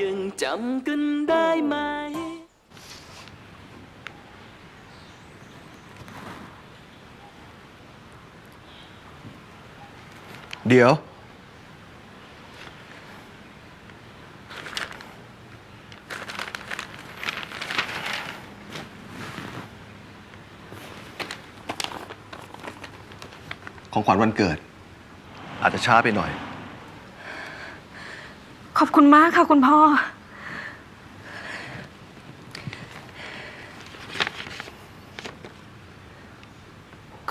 ยังจำกันได้ไหม เดี๋ยว ของขวัญวันเกิด อาจจะช้าไปหน่อย คุณมากค่ะคุณพ่อ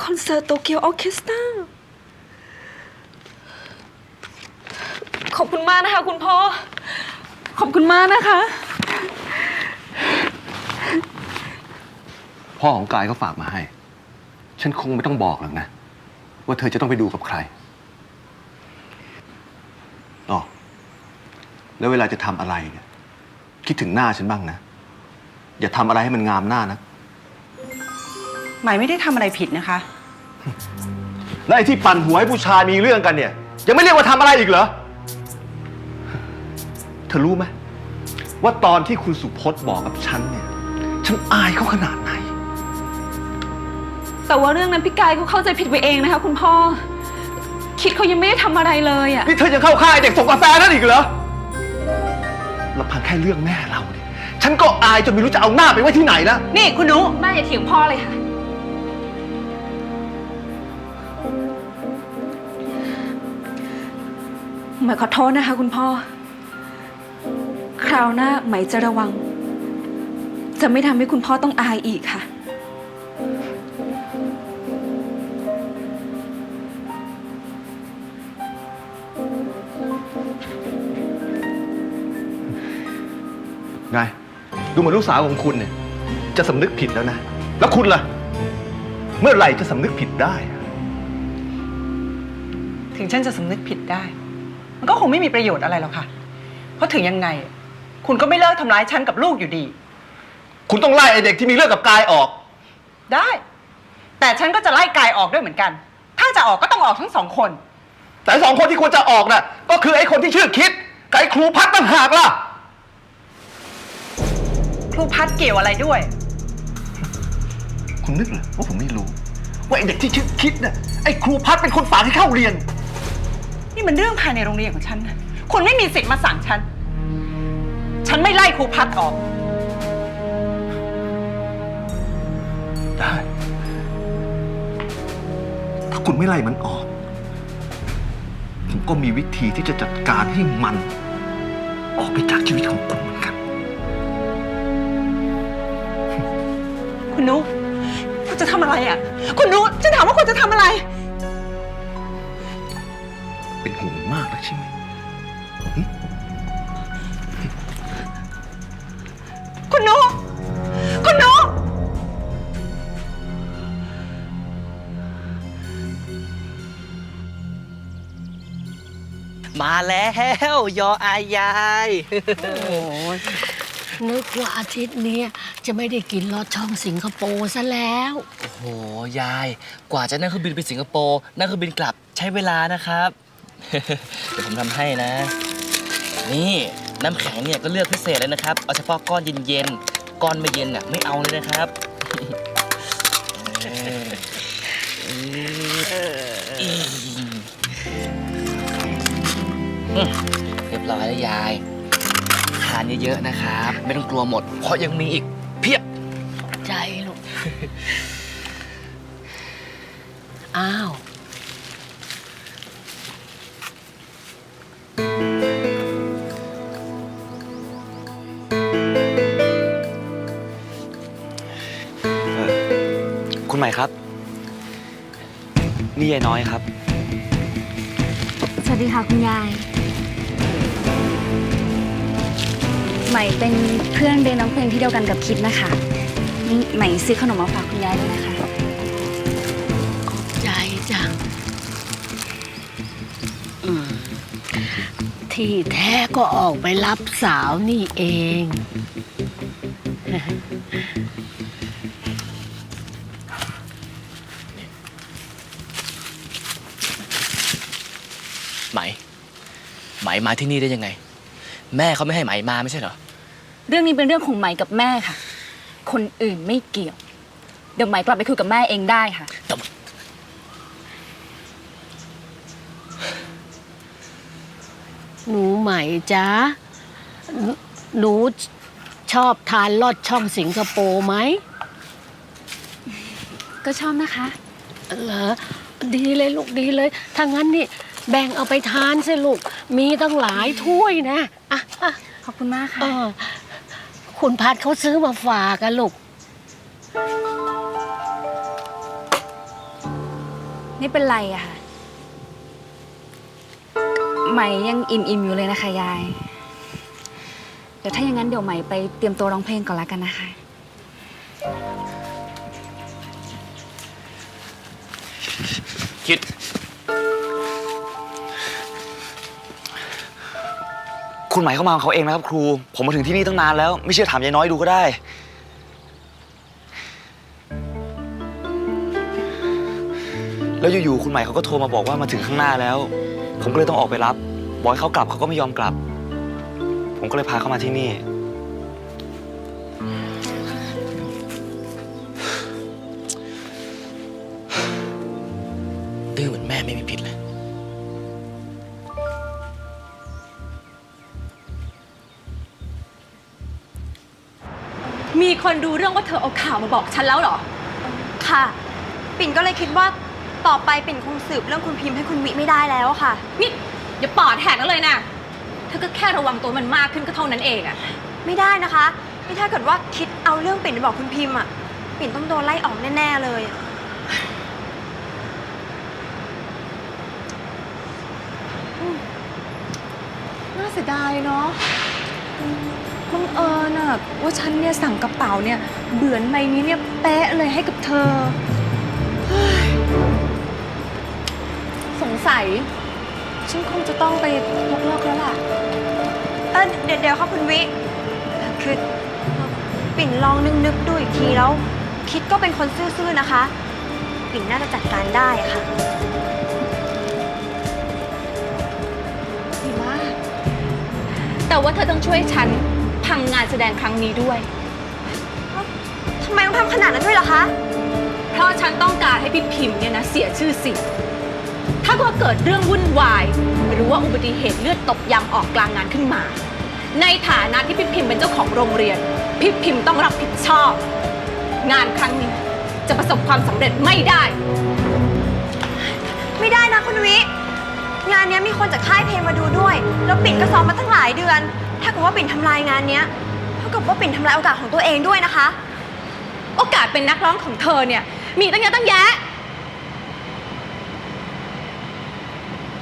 คอนเสิร์ตโตเกียวออเคสตราขอบคุณมากนะคะ คุณพ่อ ขอบคุณมากนะคะ พ่อของกายก็ฝากมาให้ ฉันคงไม่ต้องบอกหรอกนะ ว่าเธอจะต้องไปดูกับใครอ๋อ แล้วเวลาจะทำอะไรเนี่ยคิดถึงหน้าฉันบ้างนะ อย่าทำอะไรให้มันงามหน้านะหมายไม่ได้ทำอะไรผิดนะคะ แล้วไอ้ที่ปั่นหัวให้ผู้ชายมีเรื่องกันเนี่ย ยังไม่เรียกว่าทำอะไรอีกเหรอ เธอรู้ไหมว่าตอนที่คุณสุพจน์บอกกับฉันเนี่ย ฉันอายเขาขนาดไหน แต่ว่าเรื่องนั้นพี่กายเขาเข้าใจผิดไปเองนะคะ คุณพ่อ คิดเขายังไม่ได้ทำอะไรเลยอะ นี่เธอยังเข้าค่ายเด็กส่งกาแฟนั่นอีกเหรอ ลำพังแค่เรื่องแม่เราเนี่ยฉันก็อายจนไม่รู้จะเอาหน้าไปไว้ที่ไหนแล้ว นี่คุณนุแม่อย่าเถียงพ่อเลยค่ะ หมายขอโทษนะคะ คุณพ่อ คราวหน้าไหมจะระวัง จะไม่ทำให้คุณพ่อต้องอายอีกค่ะ ไง ดูเหมือนลูกสาวของคุณเนี่ย จะสำนึกผิดแล้วนะ แล้วคุณล่ะ เมื่อไหร่จะสำนึกผิดได้อะถึงฉันจะสำนึกผิดได้ มันก็คงไม่มีประโยชน์อะไรหรอกค่ะ เพราะถึงยังไง คุณก็ไม่เลิกทำร้ายฉันกับลูกอยู่ดี คุณต้องไล่ไอเด็กที่มีเรื่องกับกายออก ได้ แต่ฉันก็จะไล่กายออกด้วยเหมือนกัน ถ้าจะออกก็ต้องออกทั้งสองคน แต่สองคนที่ควรจะออกน่ะ ก็คือไอ้คนที่ชื่อคิดกับไอ้ครูพัดต่างหากล่ะ ครูพัดเกี่ยวอะไรด้วย คุณนึกเหรอว่าผมไม่รู้ ว่าไอ้เด็กที่ชื่อคิดน่ะไอ้ครูพัดเป็นคนฝากให้เข้าเรียน นี่มันเรื่องภายในโรงเรียนของฉันนะคุณไม่มีสิทธิ์มาสั่งฉัน ฉันไม่ไล่ครูพัดออก ได้ ถ้าคุณไม่ไล่มันออก ผมก็มีวิธีที่จะจัดการให้มัน ออกไปจากชีวิตของคุณ คุณนุคุณจะทำอะไรอะ คุณนุฉันถามว่าคุณจะทำอะไร เป็นห่วงมากแล้วใช่ไหมคุณนุคุณนุมาแล้ว ยออายาย โอ้ย นึกว่าอาทิตย์นี้จะไม่ได้กินลอดช่องสิงคโปร์ซะแล้ว โอ้โห ยาย กว่าจะนั่งเครื่องบินไปสิงคโปร์นั่งเครื่องบินกลับใช้เวลานะครับ เดี๋ยวผมทำให้นะ นี่น้ำแข็งเนี่ยก็เลือกพิเศษเลยนะครับ เอาเฉพาะก้อนเย็นๆ ก้อนไม่เย็นน่ะไม่เอาเลยนะครับเรียบร้อยแล้วยายานเยอะๆนะครับ ไม่ต้องกลัวหมด เพราะยังมีอีกเพียบ ใจลูก อ้าว คุณใหม่ครับ นี่ยายน้อยครับ สวัสดีค่ะคุณยาย ใหม่เป็นเพื่อนเรียนน้องเพลงที่เดียวกันกับคิดนะคะนี่ใหม่ซื้อขนมมาฝากคุณยายเลยนะคะ ใจจังอืมที่แท้ก็ออกไปรับสาวนี่เอง ไหม ไหมมาที่นี่ได้ยังไง แม่เขาไม่ให้ไหมมาไม่ใช่เหรอ เรื่องนี้เป็นเรื่องของไหมกับแม่ค่ะ คนอื่นไม่เกี่ยว เดี๋ยวไหมกลับไปคุยกับแม่เองได้ค่ะหนูใหม่จ๊ะหนูหนูชอบทานลอดช่องสิงคโปร์ไหมก็ชอบนะคะ เหรอดีเลยลูกดีเลย ถ้างั้นนี่แบ่งเอาไปทานสิลูก มีตั้งหลายถ้วยนะอะอะขอบคุณมากค่ะ เออ คุณพัดเขาซื้อมาฝากกันลูก นี่เป็นไรอะค่ะไหมยังอิ่มๆอยู่เลยนะคะยาย เดี๋ยวถ้าอย่างนั้นเดี๋ยวไหมไปเตรียมตัวร้องเพลงก่อนละกันนะคะ คุณหมายเข้ามาของเขาเองนะครับครู ผมมาถึงที่นี่ตั้งนานแล้ว ไม่เชื่อถามยายน้อยดูก็ได้ แล้วอยู่ๆคุณหมายเขาก็โทรมาบอกว่ามาถึงข้างหน้าแล้ว ผมก็เลยต้องออกไปรับ บอกให้เขากลับเขาก็ไม่ยอมกลับ ผมก็เลยพาเขามาที่นี่ ดื้อเหมือนแม่ไม่มีผิดเลย คนดูเรื่องว่าเธอเอาข่าวมาบอกฉันแล้วเหรอ ค่ะ ปิ่นก็เลยคิดว่าต่อไปปิ่นคงสืบเรื่องคุณพิมพ์ให้คุณวิไม่ได้แล้วอะค่ะ นี่อย่าปอดแหกกันเลยนะเธอก็แค่ระวังตัวมันมากขึ้นก็เท่านั้นเองอะไม่ได้นะคะนี่ถ้าเกิดว่าคิดเอาเรื่องปิ่นไปบอกคุณพิมพ์อะปิ่นต้องโดนไล่ออกแน่ๆเลยอะน่าเสียดายเนาะ บังเอิญอะว่าฉันเนี่ยสั่งกระเป๋าเนี่ยเบือนใบนี้เนี่ยเป๊ะเลยให้กับเธอเฮ้ยสงสัย ฉันคงจะต้องไปยกเลิกแล้วล่ะ เออเดี๋ยวเดี๋ยวค่ะคุณวิ คือปิ่นลองนึกนึกๆดูอีกทีแล้ว คิดก็เป็นคนซื่อๆนะคะ ปิ่นน่าจะจัดการได้ค่ะ ดีมากแต่ว่าเธอต้องช่วยฉัน ทำงานแสดงครั้งนี้ด้วย ทำไมต้องทำขนาดนั้นด้วยล่ะคะ เพราะฉันต้องการให้พี่พิมพ์เนี่ยนะเสียชื่อเสิงถ้าว่าเกิดเรื่องวุ่นวาย หรือว่าอุบัติเหตุเลือดตกยางออกกลางงานขึ้นมา ในฐานะที่พี่พิมพ์เป็นเจ้าของโรงเรียน พี่พิมพ์ต้องรับผิดชอบ งานครั้งนี้จะประสบความสำเร็จไม่ได้ ไม่ได้นะคุณวิ งานเนี้ยมีคนจากค่ายเพลงมาดูด้วย แล้วปิ่นก็ซ้อมมาตั้งหลายเดือน ถ้าเกิดว่าปิ่นทำลายงานเนี้ยเท่ากับว่าปิ่นทำลายโอกาสของตัวเองด้วยนะคะ โอกาสเป็นนักร้องของเธอเนี่ย มีตั้งเยอะตั้งแยะ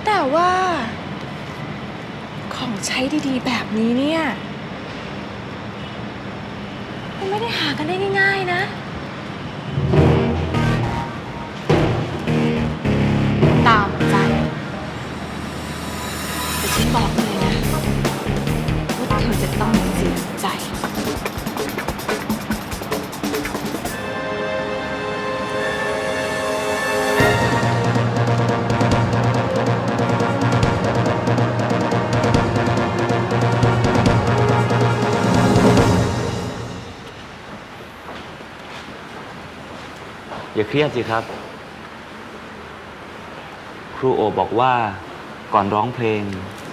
แต่ว่า ของใช้ดีๆ แบบนี้เนี่ย มันไม่ได้หากันได้ง่าย ๆ นะ เครียดสิครับ ครูโอบอกว่าก่อนร้องเพลง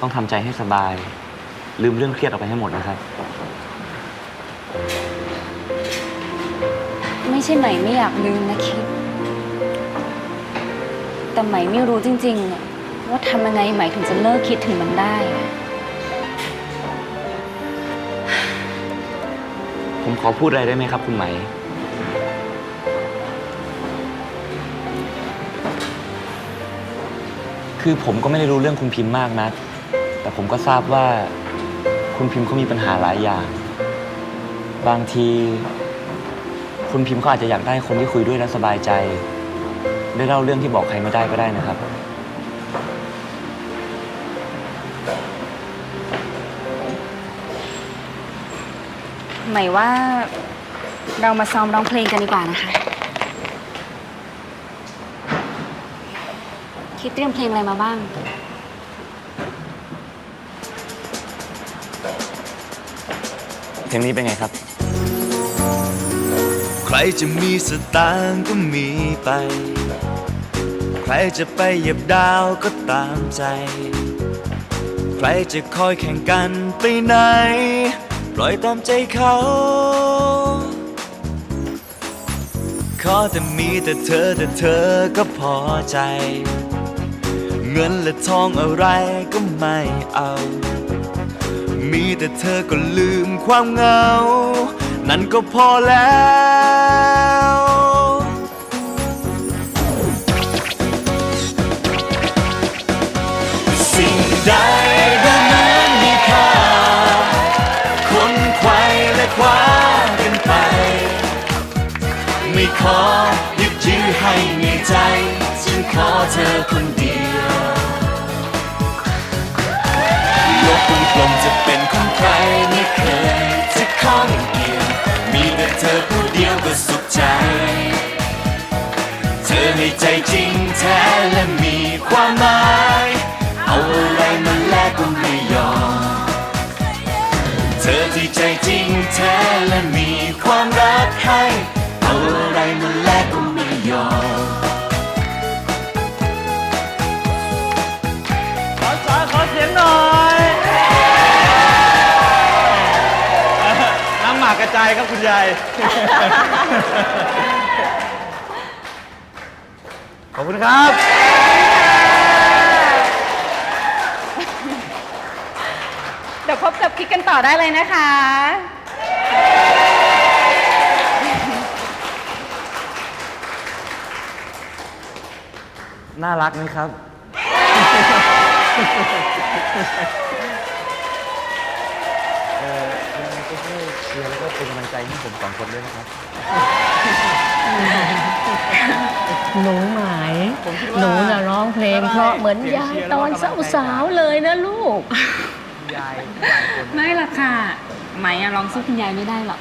ต้องทำใจให้สบาย ลืมเรื่องเครียดออกไปให้หมดนะครับ ไม่ใช่ไหมไม่อยากลืมนะคิด แต่ไหมไม่รู้จริงๆอะว่าทำยังไงไหมถึงจะเลิกคิดถึงมันได้อะผมขอพูดอะไรได้ไหมครับ คุณไหม คือผมก็ไม่ได้รู้เรื่องคุณพิมพ์มากนะแต่ผมก็ทราบว่าคุณพิมพ์เขามีปัญหาหลายอย่าง บางที คุณพิมพ์เขาอาจจะอยากได้คนที่คุยด้วยแล้วสบายใจ ได้เล่าเรื่องที่บอกใครไม่ได้ก็ได้นะครับ หมายว่าเรามาซ้อมร้องเพลงกันดีกว่านะคะ คิดเตรียมเพลงอะไรมาบ้าง เพลงนี้เป็นไงครับ ใครจะมีสตางค์ก็มีไป ใครจะไปเหยียบดาวก็ตามใจ ใครจะคอยแข่งกันไปไหน ปล่อยตามใจเขา ขอแต่มีแต่เธอแต่เธอก็พอใจ เงินและทองอะไรก็ไม่เอา มีแต่เธอก็ลืมความเหงา นั่นก็พอแล้วสิ่งใดก็นั้นมีค่าคนไขว้และคว้ากันไป ไม่ขอยึดยื้อให้ในใจ ฉันขอเธอคนเดียว น้ำหมากกระจายครับคุณยาย ขอบคุณครับ เดี๋ยวพบกับคิดกันต่อได้เลยนะคะ น่ารักไหมครับ ช่วยเชียร์แล้วก็เป็นกำลังใจให้ผมสองคนด้วยนะครับ หนูหมายหนูน่ะร้องเพลง เพราะเหมือนยายตอนสาวๆเลยนะลูก ยายไม่หรอกค่ะ ไหมอะร้องสู้คุณยายไม่ได้หรอก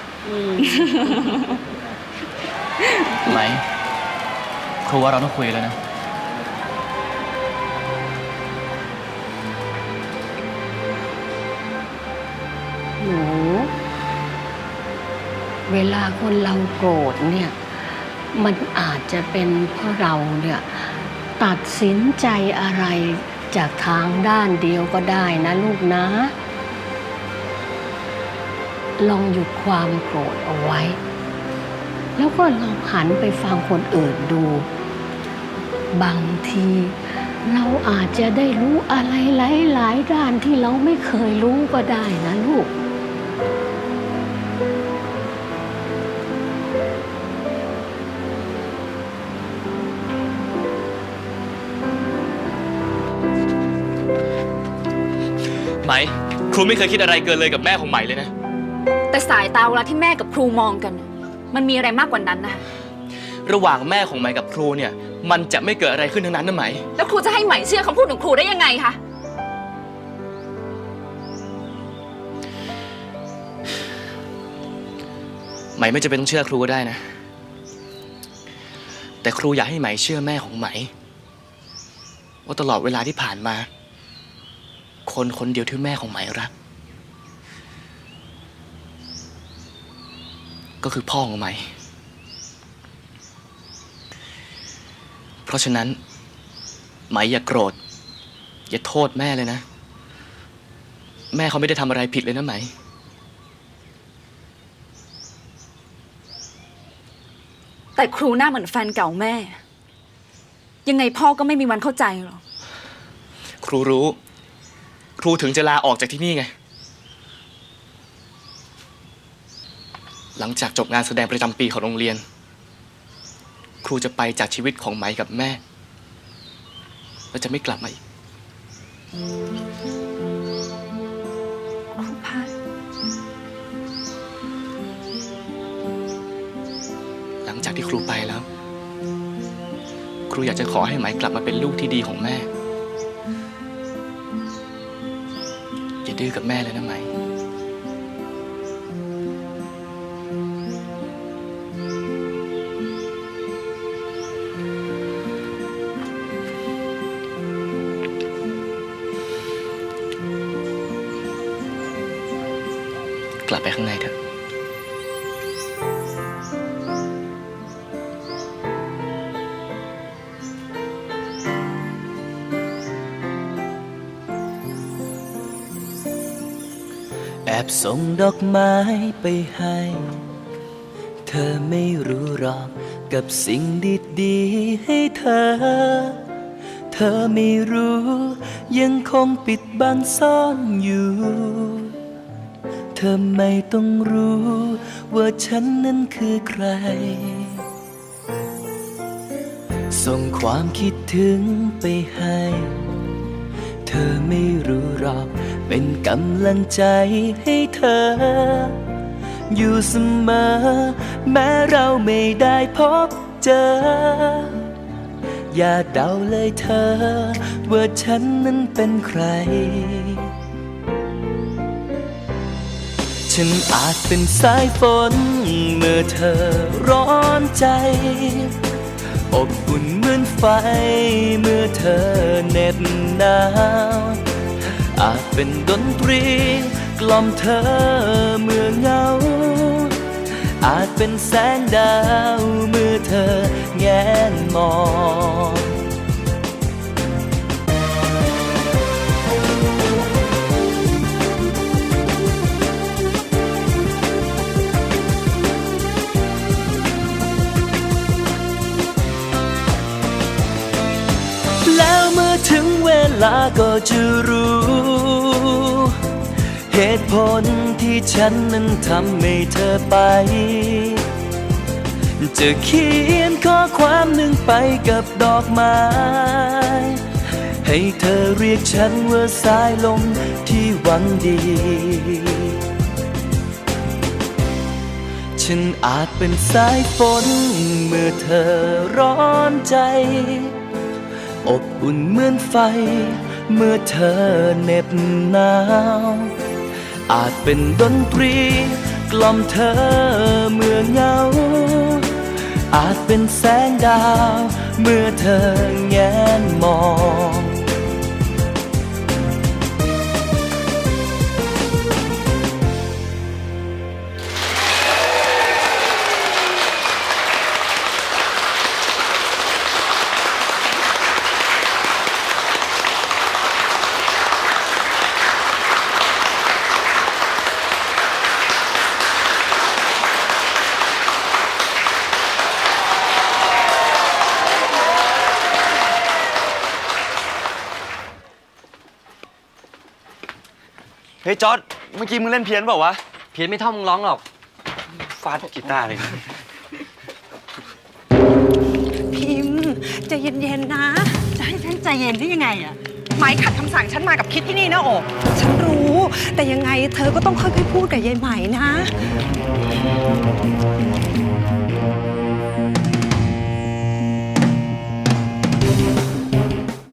ไหมครูว่าเราต้องคุยแล้วนะ หนู เวลาคนเราโกรธเนี่ยมันอาจจะเป็นเพราะเราเนี่ยตัดสินใจอะไรจากทางด้านเดียวก็ได้นะลูกนะ ลองหยุดความโกรธเอาไว้ แล้วก็ลองหันไปฟังคนอื่นดู บางทีเราอาจจะได้รู้อะไรหลาย ๆ ด้านที่เราไม่เคยรู้ก็ได้นะลูก ครูไม่เคยคิดอะไรเกินเลยกับแม่ของไหมเลยนะ แต่สายตาเวลาที่แม่กับครูมองกัน มันมีอะไรมากกว่านั้นนะคะระหว่างแม่ของไหมกับครูเนี่ย มันจะไม่เกิดอะไรขึ้นทั้งนั้นนะไหม แล้วครูจะให้ไหมเชื่อคำพูดของครูได้ยังไงคะ ไหมไม่จะเป็นต้องเชื่อครูก็ได้นะ แต่ครูอยากให้ไหมเชื่อแม่ของไหม ว่าตลอดเวลาที่ผ่านมา คนคนเดียวที่แม่ของไหมรัก ก็คือพ่อของไหม เพราะฉะนั้น ไหมอย่าโกรธ อย่าโทษแม่เลยนะ แม่เขาไม่ได้ทำอะไรผิดเลยนะไหม แต่ครูหน้าเหมือนแฟนเก่าแม่ ยังไงพ่อก็ไม่มีวันเข้าใจหรอก ครูรู้ ครูถึงจะลาออกจากที่นี่ไง หลังจากจบงานแสดงประจำปีของโรงเรียน ครูจะไปจากชีวิตของไหมกับแม่ และจะไม่กลับมาอีก ครูพัดหลังจากที่ครูไปแล้ว ครูอยากจะขอให้ไหมกลับมาเป็นลูกที่ดีของแม่ ดื้อกับแม่เลยนะไหม กลับไปข้างในเถอะ อบส่งดอกไม้ไปให้ เธอไม่รู้หรอกกับสิ่งดีๆให้เธอ เธอไม่รู้ ยังคงปิดบังซ่อนอยู่ เธอไม่ต้องรู้ ว่าฉันนั้นคือใคร ส่งความคิดถึงไปให้ เธอไม่รู้หรอก เป็นกำลังใจให้เธอ อยู่เสมอ แม้เราไม่ได้พบเจอ อย่าเดาเลยเธอ ว่าฉันนั้นเป็นใคร ฉันอาจเป็นสายฝน เมื่อเธอร้อนใจ อบอุ่นเหมือนไฟ เมื่อเธอเหน็บหนาว อาจเป็นดนตรี กล่อมเธอเมื่อเงา อาจเป็นแสงดาวเมื่อเธอแงนมอง เวลาก็จะรู้ เหตุผลที่ฉันนั้นทำให้เธอไป จะเขียนข้อความหนึ่งไปกับดอกไม้ ให้เธอเรียกฉันว่าสายลมที่หวังดี ฉันอาจเป็นสายฝนเมื่อเธอร้อนใจ อบอุ่นเหมือนไฟ เมื่อเธอเหน็บหนาว อาจเป็นดนตรี กล่อมเธอเมื่อเหงา อาจเป็นแสงดาว เมื่อเธอแงนมอง ฮ้ยจอร์ดเมื่อกี้มึงเล่นเพี้ยนเปล่าวะ เพี้ยนไม่เท่ามึงร้องหรอก ฟาดกีตาร์เลย พิมพ์ใจเย็นๆนะ จะให้ฉันใจเย็นได้ยังไงอะหมายขัดคำสั่งฉันมากับคิดที่นี่นะโอบฉันรู้ แต่ยังไงเธอก็ต้องค่อยๆพูดกับยายไหมนะ